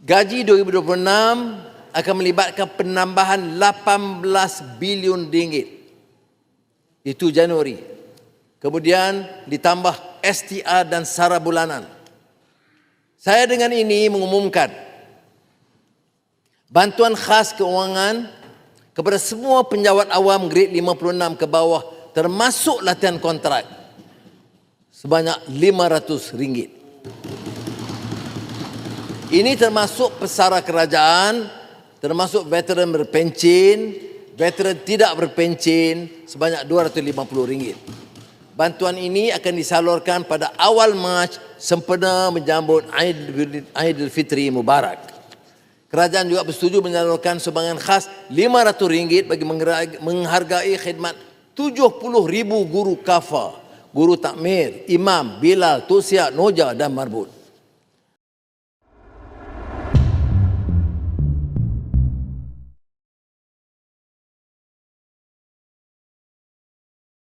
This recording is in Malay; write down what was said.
Gaji 2026 akan melibatkan penambahan 18 bilion ringgit. Itu Januari. Kemudian ditambah STR dan sara bulanan. Saya dengan ini mengumumkan bantuan khas keuangan kepada semua penjawat awam grade 56 ke bawah termasuk latihan kontrak sebanyak RM500. Ini termasuk pesara kerajaan, termasuk veteran berpencin, veteran tidak berpencin sebanyak RM250. Bantuan ini akan disalurkan pada awal Mac sempena menjambut Aidilfitri Mubarak. Kerajaan juga bersetuju menyalurkan sumbangan khas RM500 bagi menghargai khidmat 70,000 guru kafa, guru takmir, imam, bilal, tusiak, noja dan marbut.